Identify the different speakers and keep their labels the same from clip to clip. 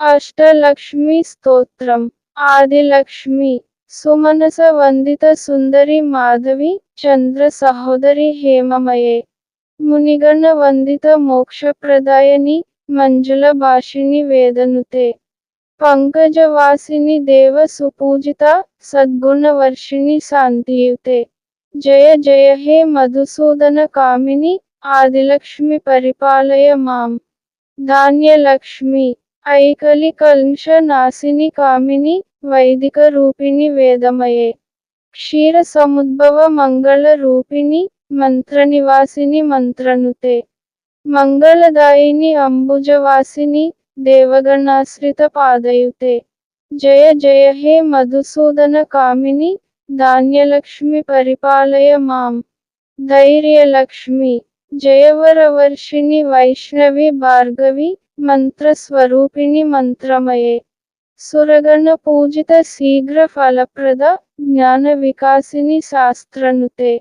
Speaker 1: అష్టలక్ష్మి స్తోత్రం. ఆదిలక్ష్మి సుమనస వందిత సుందరి మాధవి చంద్ర సహోదరి హేమమయే. మునిగణ వందిత మోక్షప్రదాయని మంజుల భాషిని వేదనుతే. పంకజవాసిని దేవ సుపూజిత సద్గుణవర్షిణి శాంతియుతే. జయ జయ హే మధుసూదన కామిని ఆదిలక్ష్మి పరిపాలయ మాం. ధాన్యలక్ష్మి ఐకలి కల్ష నాశిని కామిని వైదిక రూపిణి వేదమయే. క్షీర సముద్భవ మంగళ రూపిణి మంత్రనివాసిని మంత్రనుతే. మంగళదాయిని అంబుజవాసిని దేవగణాశ్రిత పాదయుతే. జయ జయ హే మధుసూదన కామిని ధాన్యలక్ష్మి పరిపాలయ మాం. ధైర్యలక్ష్మి జయవరవర్షిణి వైష్ణవి భార్గవి మంత్రస్వరూపిణి మంత్రమయే. సురగణ పూజిత శీఘ్ర ఫలప్రద జ్ఞాన వికాసిని శాస్త్రనుతే.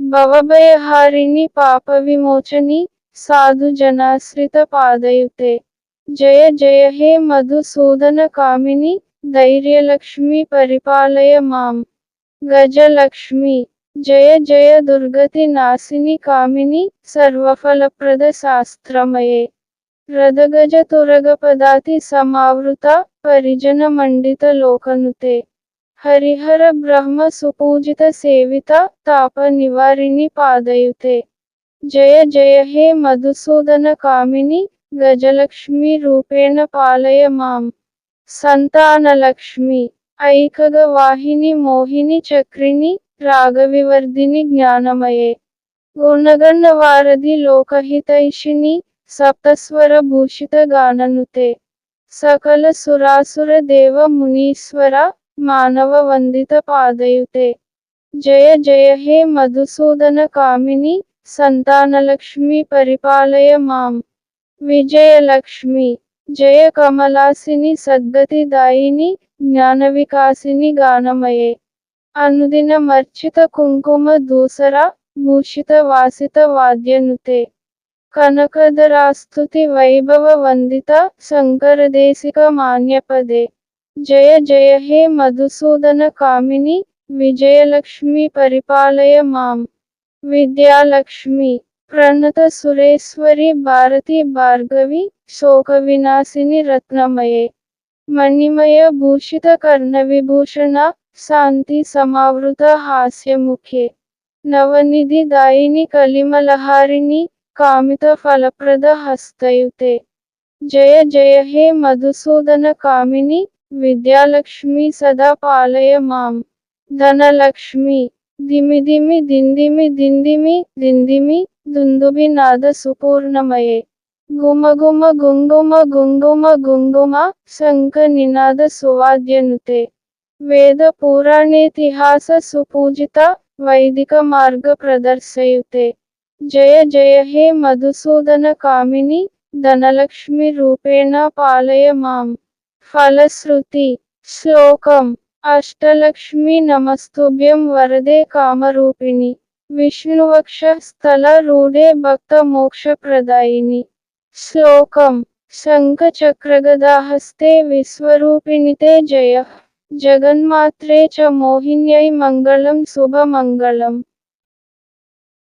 Speaker 1: భవభయహారిణి పాప విమోచని సాధు జనాశ్రిత పాదయుతే. జయ జయ హే మధుసూదన కామిని ధైర్యలక్ష్మి పరిపాలయ మాం. గజలక్ష్మి జయ జయ దుర్గతి నాశిని కామిని సర్వఫలప్రద శాస్త్రమయే. రథగజ తురగపదాతి సమావృత పరిజన మండిత లోకనుతే. హరిహర బ్రహ్మ సుపూజిత సేవిత తాప నివారిణి పాదయుతే. జయ జయ హే మధుసూదన కామిని గజలక్ష్మి రూపేణ పాలయ మాం. సంతానలక్ష్మి ఐకగ వాహిని మోహిని చక్రిని రాగవివర్ధిని జ్ఞానమయే. గుణగణ వారధి లోకహితైషిణి సప్తస్వర భూషిత గాననుతే సకల సురాసుర దేవ మునీశ్వర మానవ వందిత పాదయుతే. జయ జయ హే మధుసూదన కామిని సంతానలక్ష్మి పరిపాలయ మాం. విజయలక్ష్మి జయ కమలాసిని సద్గతి దాయిని జ్ఞాన గానమయే. అనుదిన మర్చిత కుంకుమ దూసర భూషిత వాసిత వాద్యనుతే. కనకదరాస్తుతి వైభవ వందిత శంకరదేశిక మాన్యపదే. జయ జయ హే మధుసూదన కామిని విజయలక్ష్మి పరిపాలయ మాం. విద్యాలక్ష్మి ప్రణత సురేశ్వరి భారతి భార్గవి శోక వినాశిని రత్నమయే. మణిమయ భూషిత కర్ణ విభూషణ శాంతి సమావృత హాస్యముఖే. నవనిధి कामित फलप्रद हस्तयुते जय जय हे मधुसूदन कामिनी, विद्यालक्ष्मी सदा पालय माम। धनलक्ष्मी, दिमि दिमि दिंदिमि दिंदिमि दिंदिमि दुंदुबि नाद सुपूर्णमये। गुम गुम गुंगुम गुंगुम गुंगुम शंख निनाद सुवाद्यनुते। वेद पुराणेतिहास सुपूजिता वैदिक मार्ग प्रदर्शयुते। జయ జయ హే మధుసూదన కామిని ధనలక్ష్మి రూపేణ పాలయ మాం. ఫలశ్రుతి శ్లోకం అష్టలక్ష్మి నమస్తుభ్యం వరదే కామరూపిణి. విష్ణువక్ష స్థల రూఢే భక్త మోక్షప్రదాయిని. శ్లోకం శంఖ చక్రగదాహస్తే విశ్వరూపిణితే జయ. జగన్మాత్రే చ మోహిన్యై మంగళం శుభమంగళం.